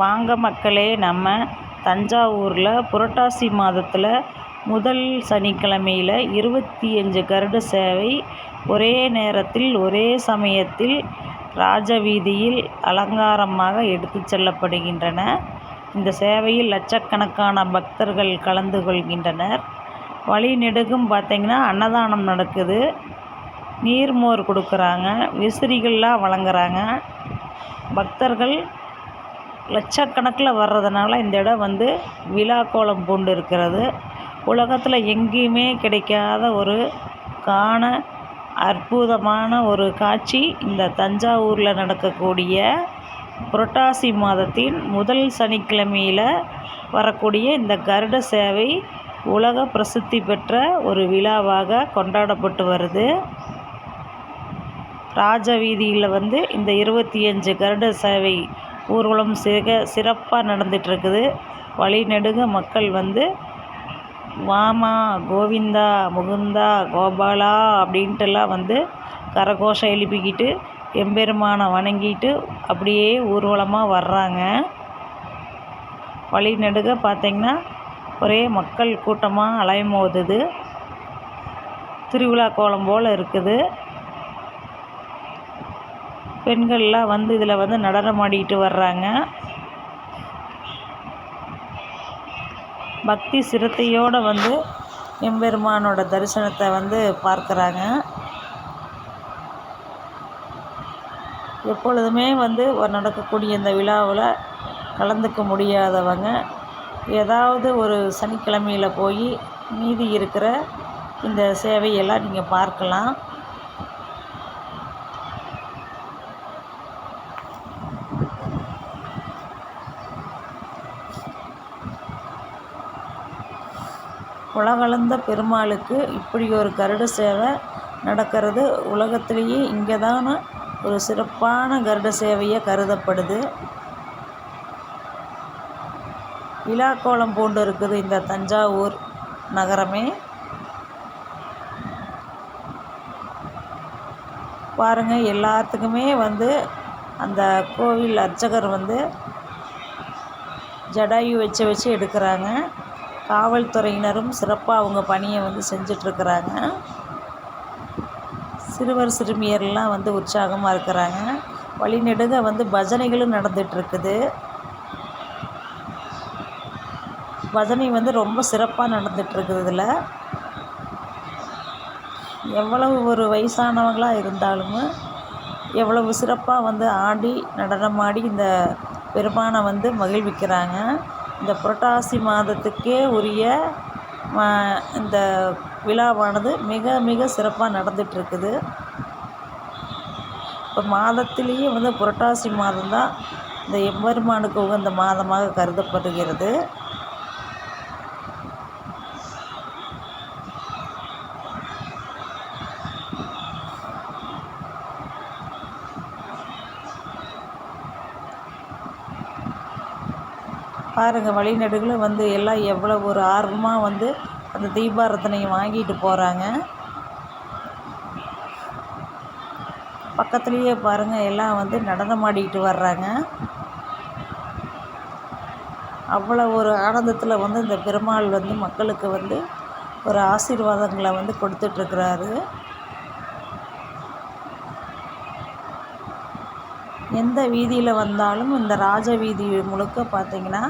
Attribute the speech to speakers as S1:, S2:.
S1: வாங்க மக்களே நம்ம தஞ்சாவூரில் புரட்டாசி மாதத்தில் முதல் சனிக்கிழமையில் இருபத்தி அஞ்சு கருட சேவை ஒரே நேரத்தில் ஒரே சமயத்தில் ராஜவீதியில் அலங்காரமாக எடுத்து செல்லப்படுகின்றன. இந்த சேவையில் லட்சக்கணக்கான பக்தர்கள் கலந்து கொள்கின்றனர். வழி நெடுகும் பார்த்திங்கன்னா அன்னதானம் நடக்குது. நீர்மோர் கொடுக்குறாங்க விசிறிகள்லாம் வழங்குறாங்க. பக்தர்கள் லட்சக்கணக்கில் வர்றதுனால இந்த இடம் வந்து விழா கோலம் பூண்டு இருக்கிறது உலகத்தில் எங்கேயுமே கிடைக்காத ஒரு காண அற்புதமான ஒரு காட்சி. இந்த தஞ்சாவூரில் நடக்கக்கூடிய புரட்டாசி மாதத்தின் முதல் சனிக்கிழமையில் வரக்கூடிய இந்த கருட சேவை உலக பிரசித்தி பெற்ற ஒரு விழாவாக கொண்டாடப்பட்டு வருது. ராஜ வீதியில் வந்து இந்த இருபத்தி அஞ்சு கருட சேவை ஊர்வலம் சிக சிறப்பாக நடந்துகிட்ருக்குது வழி நெடுக மக்கள் வந்து வாமா கோவிந்தா முகுந்தா கோபாலா அப்படின்ட்டுலாம் வந்து கரகோஷம் எழுப்பிக்கிட்டு எம்பெருமானை வணங்கிட்டு அப்படியே ஊர்வலமாக வர்றாங்க. வழி நெடுக பார்த்திங்கன்னா ஒரே மக்கள் கூட்டமாக அலைமோதுது. திருவிழா கோலம் போல் இருக்குது. பெண்கள்லாம் வந்து இதில் வந்து நடனம் ஆடிக்கிட்டு வர்றாங்க. பக்தி சிரத்தையோடு வந்து எம்பெருமானோட தரிசனத்தை வந்து பார்க்குறாங்க. எப்பொழுதுமே வந்து நடக்கக்கூடிய இந்த விழாவில் கலந்துக்க முடியாதவங்க ஏதாவது ஒரு சனிக்கிழமையில் போய் மீதி இருக்கிற இந்த சேவையெல்லாம் நீங்கள் பார்க்கலாம். உலகளந்த பெருமாளுக்கு இப்படி ஒரு கருட சேவை நடக்கிறது. உலகத்திலேயே இங்கே தான் ஒரு சிறப்பான கருட சேவையாக கருதப்படுது. விழாக்கோலம் பூண்டு இருக்குது இந்த தஞ்சாவூர் நகரமே. பாருங்கள் எல்லாத்துக்குமே வந்து அந்த கோவில் அர்ச்சகர் வந்து ஜடாயு வச்சு வச்சு எடுக்கிறாங்க. காவல்துறையினரும் சிறப்பாக அவங்க பணியை வந்து செஞ்சிட்ருக்கிறாங்க. சிறுவர் சிறுமியர்லாம் வந்து உற்சாகமாக இருக்கிறாங்க. வழிநெடுக வந்து பஜனைகளும் நடந்துகிட்ருக்குது பஜனை வந்து ரொம்ப சிறப்பாக நடந்துகிட்ருக்குது இதில். எவ்வளவு ஒரு வயசானவங்களாக இருந்தாலும் எவ்வளவு சிறப்பாக வந்து ஆடி நடனமாடி இந்த பெருமானை வந்து மகிழ்விக்கிறாங்க. இந்த புரட்டாசி மாதத்துக்கே உரிய இந்த விழாவானது மிக மிக சிறப்பாக நடந்துகிட்ருக்குது இப்போ மாதத்திலேயே வந்து புரட்டாசி மாதம் தான் இந்த எம்பெருமானுக்கு உகந்த மாதமாக கருதப்படுகிறது. பாருங்கள் வழிநெடுகில் வந்து எல்லாம் எவ்வளோ ஒரு ஆர்வமாக வந்து அந்த தீபாரத்தனையை வாங்கிட்டு போகிறாங்க பக்கத்துலேயே பாருங்கள் எல்லாம் வந்து நடனம் ஆடிக்கிட்டு வர்றாங்க. அவ்வளோ ஒரு ஆனந்தத்தில் வந்து இந்த பெருமாள் வந்து மக்களுக்கு வந்து ஒரு ஆசீர்வாதங்களை வந்து கொடுத்துட்ருக்குறாரு எந்த வீதியில் வந்தாலும் இந்த ராஜ வீதி முழுக்க பார்த்திங்கன்னா